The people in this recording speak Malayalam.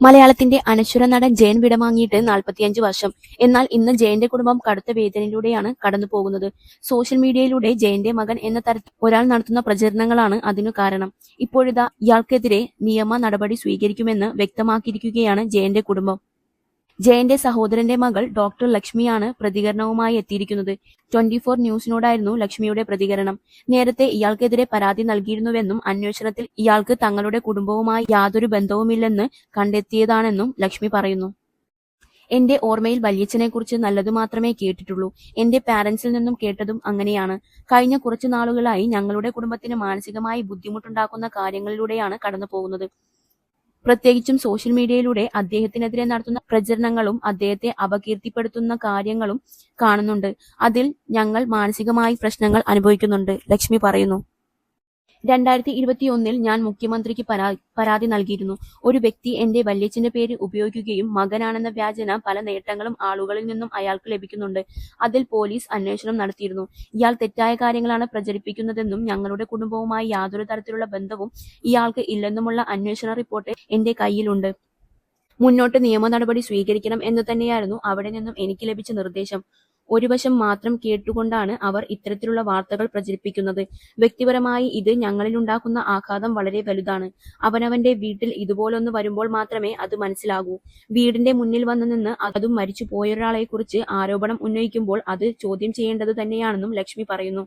മലയാളത്തിന്റെ അനശ്വര നടൻ ജയൻ വിടവാങ്ങിയിട്ട് നാൽപ്പത്തിയഞ്ച് വർഷം. എന്നാൽ ഇന്ന് ജയന്റെ കുടുംബം കടുത്ത വേദനയിലൂടെയാണ് കടന്നു പോകുന്നത്. സോഷ്യൽ മീഡിയയിലൂടെ ജയന്റെ മകൻ എന്ന തരത്തിൽ ഒരാൾ നടത്തുന്ന പ്രചരണങ്ങളാണ് അതിനു കാരണം. ഇപ്പോഴിതാ ഇയാൾക്കെതിരെ നിയമ നടപടി സ്വീകരിക്കുമെന്ന് വ്യക്തമാക്കിയിരിക്കുകയാണ് ജയന്റെ കുടുംബം. ജയന്റെ സഹോദരന്റെ മകൾ ഡോക്ടർ ലക്ഷ്മിയാണ് പ്രതികരണവുമായി എത്തിയിരിക്കുന്നത്. ട്വന്റി ഫോർ ന്യൂസിനോടായിരുന്നു ലക്ഷ്മിയുടെ പ്രതികരണം. നേരത്തെ ഇയാൾക്കെതിരെ പരാതി നൽകിയിരുന്നുവെന്നും അന്വേഷണത്തിൽ ഇയാൾക്ക് തങ്ങളുടെ കുടുംബവുമായി യാതൊരു ബന്ധവുമില്ലെന്ന് കണ്ടെത്തിയതാണെന്നും ലക്ഷ്മി പറയുന്നു. എന്റെ ഓർമ്മയിൽ വല്യച്ഛനെക്കുറിച്ച് നല്ലതു മാത്രമേ കേട്ടിട്ടുള്ളൂ. എന്റെ പാരന്റ്സിൽ നിന്നും കേട്ടതും അങ്ങനെയാണ്. കഴിഞ്ഞ കുറച്ചു നാളുകളായി ഞങ്ങളുടെ കുടുംബത്തിന് മാനസികമായി ബുദ്ധിമുട്ടുണ്ടാക്കുന്ന കാര്യങ്ങളിലൂടെയാണ് കടന്നു പോകുന്നത് പ്രത്യേകിച്ചും സോഷ്യൽ മീഡിയയിലൂടെ അദ്ദേഹത്തിനെതിരെ നടത്തുന്ന പ്രചരണങ്ങളും അദ്ദേഹത്തെ അപകീർത്തിപ്പെടുത്തുന്ന കാര്യങ്ങളും കാണുന്നുണ്ട്. അതിൽ ഞങ്ങൾ മാനസികമായി പ്രശ്നങ്ങൾ അനുഭവിക്കുന്നുണ്ട് ലക്ഷ്മി പറയുന്നു. രണ്ടായിരത്തി ഇരുപത്തിയൊന്നിൽ ഞാൻ മുഖ്യമന്ത്രിക്ക് പരാതി നൽകിയിരുന്നു. ഒരു വ്യക്തി എന്റെ വല്യച്ഛന്റെ പേര് ഉപയോഗിക്കുകയും മകനാണെന്ന വ്യാജന പല നേട്ടങ്ങളും ആളുകളിൽ നിന്നും അയാൾക്ക് ലഭിക്കുന്നുണ്ട്. അതിൽ പോലീസ് അന്വേഷണം നടത്തിയിരുന്നു. ഇയാൾ തെറ്റായ കാര്യങ്ങളാണ് പ്രചരിപ്പിക്കുന്നതെന്നും ഞങ്ങളുടെ കുടുംബവുമായി യാതൊരു തരത്തിലുള്ള ബന്ധവും ഇയാൾക്ക് ഇല്ലെന്നുമുള്ള അന്വേഷണ റിപ്പോർട്ട് എന്റെ കയ്യിലുണ്ട്. മുന്നോട്ട് നിയമ നടപടി സ്വീകരിക്കണം എന്ന് തന്നെയായിരുന്നു അവിടെ നിന്നും എനിക്ക് ലഭിച്ച നിർദ്ദേശം. ഒരു വശം മാത്രം കേട്ടുകൊണ്ടാണ് അവർ ഇത്തരത്തിലുള്ള വാർത്തകൾ പ്രചരിപ്പിക്കുന്നത്. വ്യക്തിപരമായി ഇത് ഞങ്ങളിൽ ഉണ്ടാക്കുന്ന ആഘാതം വളരെ വലുതാണ്. അവനവന്റെ വീട്ടിൽ ഇതുപോലൊന്ന് വരുമ്പോൾ മാത്രമേ അത് മനസ്സിലാകൂ. വീടിന്റെ മുന്നിൽ വന്നു നിന്ന് അതും മരിച്ചു പോയൊരാളെക്കുറിച്ച് ആരോപണം ഉന്നയിക്കുമ്പോൾ അത് ചോദ്യം ചെയ്യേണ്ടത് തന്നെയാണെന്നും ലക്ഷ്മി പറയുന്നു.